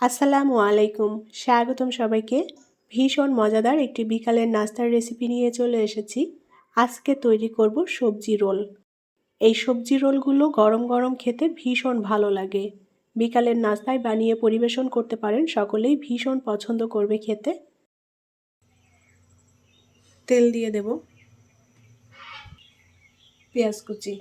আসসালামু আলাইকুম। স্বাগতম সবাইকে। ভীষণ মজাদার একটি বিকালের নাস্তার রেসিপি নিয়ে চলে এসেছি। আজকে তৈরি করব সবজি রোল। এই সবজি রোলগুলো গরম গরম খেতে ভীষণ ভালো লাগে। বিকালের নাস্তায় বানিয়ে পরিবেশন করতে পারেন সকলেই ভীষণ পছন্দ করবে খেতে। তেল দিয়ে দেব। পেঁয়াজ কুচি।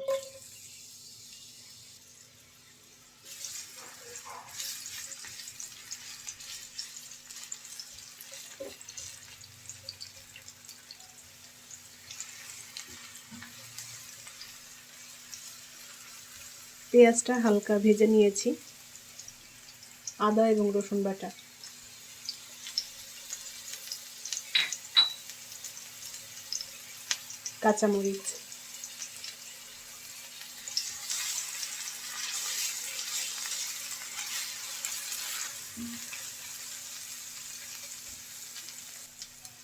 পেঁয়াজটা হালকা ভেজে নিয়েছি আদা এবং রসুন বাটা। কাঁচামরিচ।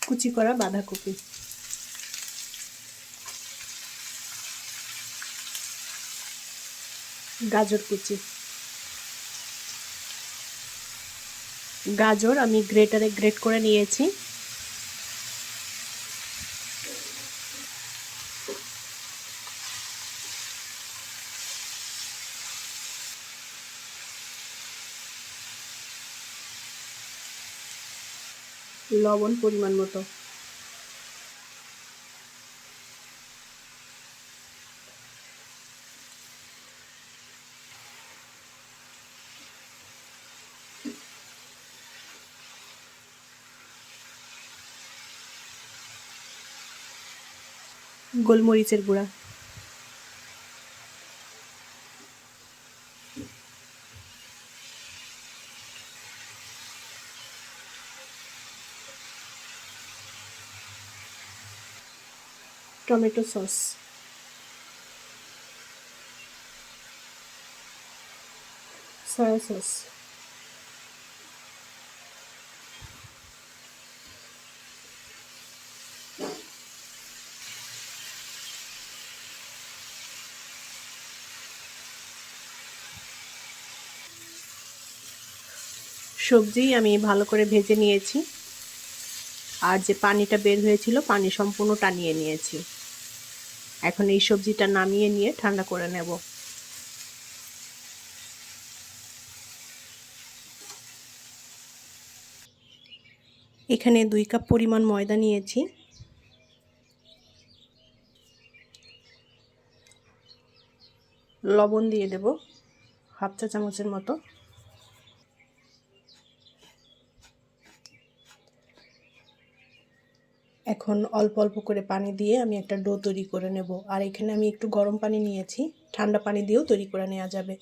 কুচি করা বাঁধাকপি। গাজর কুচি। গাজর আমি গ্রেটারে গ্রেট করে নিয়েছি। লবণ পরিমাণ মতো। গোলমরিচের গুঁড়া। Tomato sauce. Soya sauce. সবজি আমি ভালো করে ভেজে নিয়েছি। আর যে পানিটা বের হয়েছিল, পানি সম্পূর্ণ টানিয়ে নিয়েছি। এখন এই সবজিটা নামিয়ে নিয়ে ঠান্ডা করে নেব। এখানে দুই কাপ পরিমাণ ময়দা নিয়েছি। লবণ দিয়ে দেব, হাফ চা চামচের মতো। এখন অল্প অল্প করে পানি দিয়ে আমি একটা ডো তৈরি করে নেব। আর এখানে আমি একটু গরম পানি নিয়েছি। ঠান্ডা পানি দিয়েও তৈরি করে নেওয়া যাবে।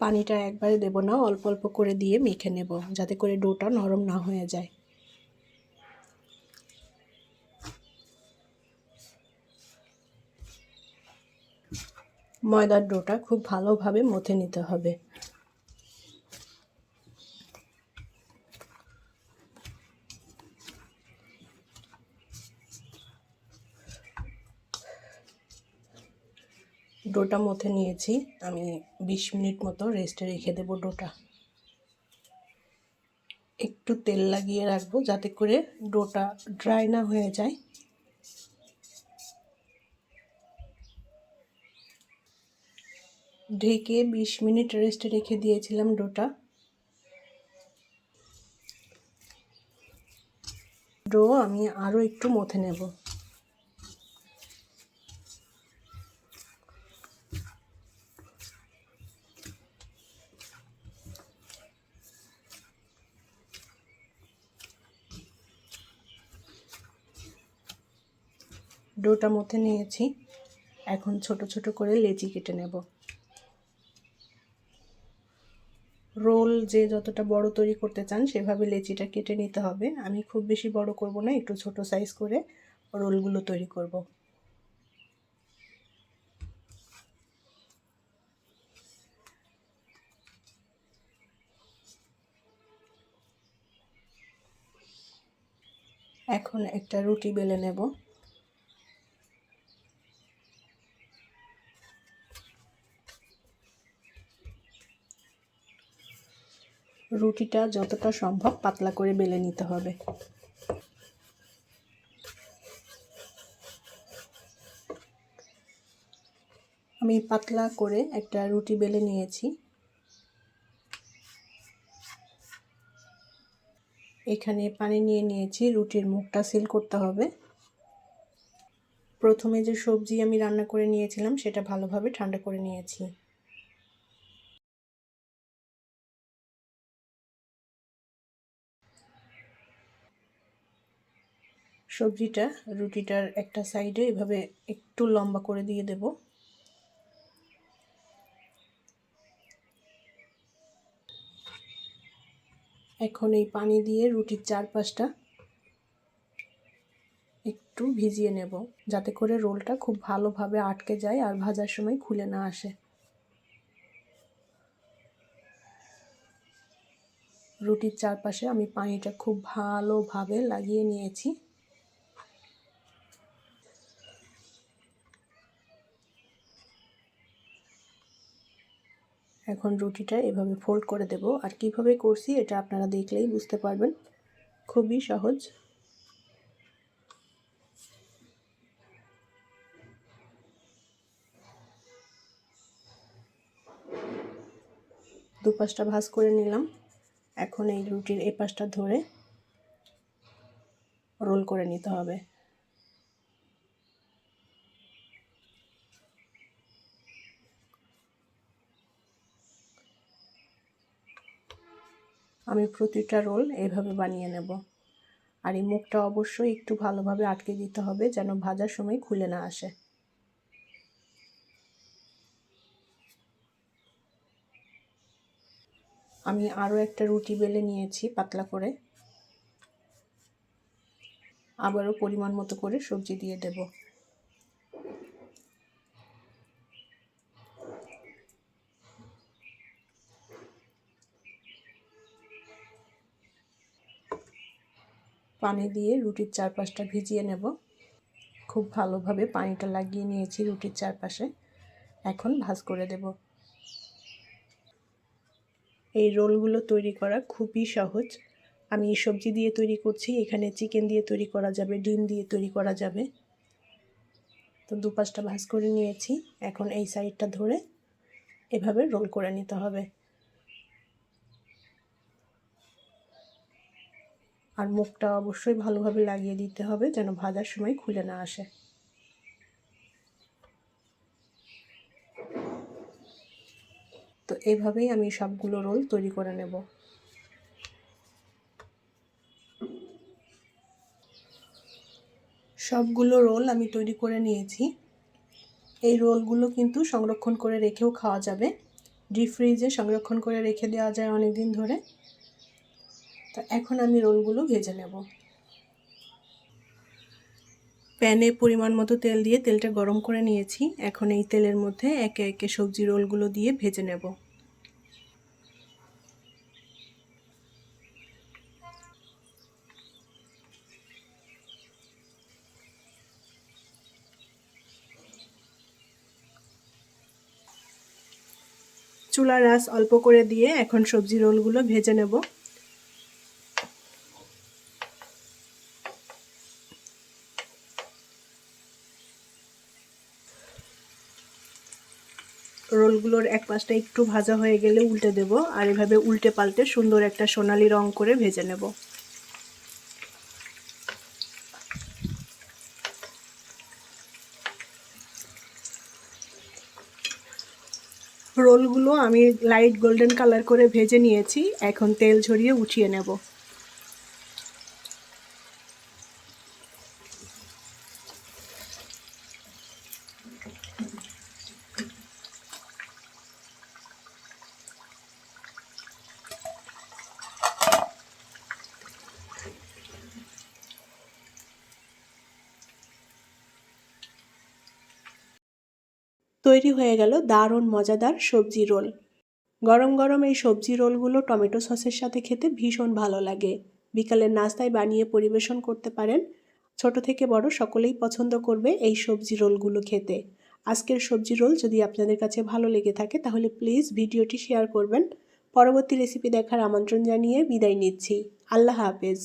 পানিটা একবারে দেব না, অল্প অল্প করে দিয়ে মেখে নেব, যাতে করে ডোটা নরম না হয়ে যায়। ময়দার ডোটা খুব ভালোভাবে মথে নিতে হবে। ডোটা মথে নিয়েছি। আমি বিশ মিনিট মতো রেস্টে রেখে দেবো ডোটা। একটু তেল লাগিয়ে রাখব যাতে করে ডোটা ড্রাই না হয়ে যায়। ঢেকে বিশ মিনিট রেস্টে রেখে দিয়েছিলাম ডোটা। ডো আমি আরও একটু মথে নেব। ডোটা মধ্যে নিয়েছি। এখন ছোট ছোট করে লেচি কেটে নেব। রোল যে যতটা বড় তৈরি করতে চান, সেভাবে লেচিটা কেটে নিতে হবে। আমি খুব বেশি বড় করব না, একটু ছোট সাইজ করে রোলগুলো তৈরি করব। এখন একটা রুটি বেলে নেব। রুটিটা যতটা সম্ভব পাতলা করে বেলে নিতে হবে। আমি পাতলা করে একটা রুটি বেলে নিয়েছি। এখানে পানি নিয়ে নিয়েছি, রুটির মুখটা সিল করতে হবে। প্রথমে যে সবজি আমি রান্না করে নিয়েছিলাম, সেটা ভালোভাবে ঠান্ডা করে নিয়েছি। সবজিটা, রুটিটার একটা সাইডে এভাবে একটু লম্বা করে দিয়ে দেব। এখন এই পানি দিয়ে রুটির চারপাশটা একটু ভিজিয়ে নেব, যাতে করে রোলটা খুব ভালোভাবে আটকে যায় আর ভাজার সময় খুলে না আসে। রুটির চারপাশে আমি পানিটা খুব ভালোভাবে লাগিয়ে নিয়েছি। এখন রুটিটা এভাবে ফোল্ড করে দেব। আর কীভাবে করছি এটা আপনারা দেখলেই বুঝতে পারবেন। খুবই সহজ। দুপাশটা ভাজ করে নিলাম। এখন এই রুটির এ পাশটা ধরে রোল করে নিতে হবে। আমি প্রতিটা রোল এভাবে বানিয়ে নেব। আর এই মুখটা অবশ্যই একটু ভালোভাবে আটকে দিতে হবে যেন ভাজার সময় খুলে না আসে। আমি আরও একটা রুটি বেলে নিয়েছি পাতলা করে। আবারও পরিমাণ মতো করে সবজি দিয়ে দেব। পানি দিয়ে রুটির চারপাশটা ভিজিয়ে নেব। খুব ভালোভাবে পানিটা লাগিয়ে নিয়েছি রুটির চারপাশে। এখন ভাজ করে দেব। এই রোলগুলো তৈরি করা খুবই সহজ। আমি সবজি দিয়ে তৈরি করছি, এখানে চিকেন দিয়ে তৈরি করা যাবে, ডিম দিয়ে তৈরি করা যাবে। তো দুপাশটা ভাজ করে নিয়েছি। এখন এই সাইডটা ধরে এভাবে রোল করে নিতে হবে। আর মুখটা অবশ্যই ভালোভাবে লাগিয়ে দিতে হবে যেন ভাজার সময় খুলে না আসে। তো এইভাবেই আমি সবগুলো রোল তৈরি করে নেব। সবগুলো রোল আমি তৈরি করে নিয়েছি। এই রোলগুলো কিন্তু সংরক্ষণ করে রেখেও খাওয়া যাবে। ডিপ ফ্রিজে সংরক্ষণ করে রেখে দেওয়া যায় অনেক দিন ধরে। তো এখন আমি রোলগুলো ভেজে নেব। প্যানে পরিমাণ মতো তেল দিয়ে তেলটা গরম করে নিয়েছি। এখন এই তেলের মধ্যে একে একে সবজি রোলগুলো দিয়ে ভেজে নেব। চুলার রাস অল্প করে দিয়ে এখন সবজি রোলগুলো ভেজে নেব। রোলগুলোর এক পাশটা একটু ভাজা হয়ে গেলে উল্টে দেব, আর এভাবে উল্টে পাল্টে সুন্দর একটা সোনালি রং করে ভেজে নেব। রোলগুলো আমি লাইট গোল্ডেন কালার করে ভেজে নিয়েছি, এখন তেল ঝরিয়ে উঠিয়ে নেব। তৈরি হয়ে গেল দারুণ মজাদার সবজি রোল। গরম গরম এই সবজি রোলগুলো টমেটো সসের সাথে খেতে ভীষণ ভালো লাগে। বিকালের নাস্তায় বানিয়ে পরিবেশন করতে পারেন। ছোট থেকে বড় সকলেই পছন্দ করবে এই সবজি রোলগুলো খেতে। আজকের সবজি রোল যদি আপনাদের কাছে ভালো লেগে থাকে তাহলে প্লিজ ভিডিওটি শেয়ার করবেন। পরবর্তী রেসিপি দেখার আমন্ত্রণ জানিয়ে বিদায় নিচ্ছি। আল্লাহ হাফেজ।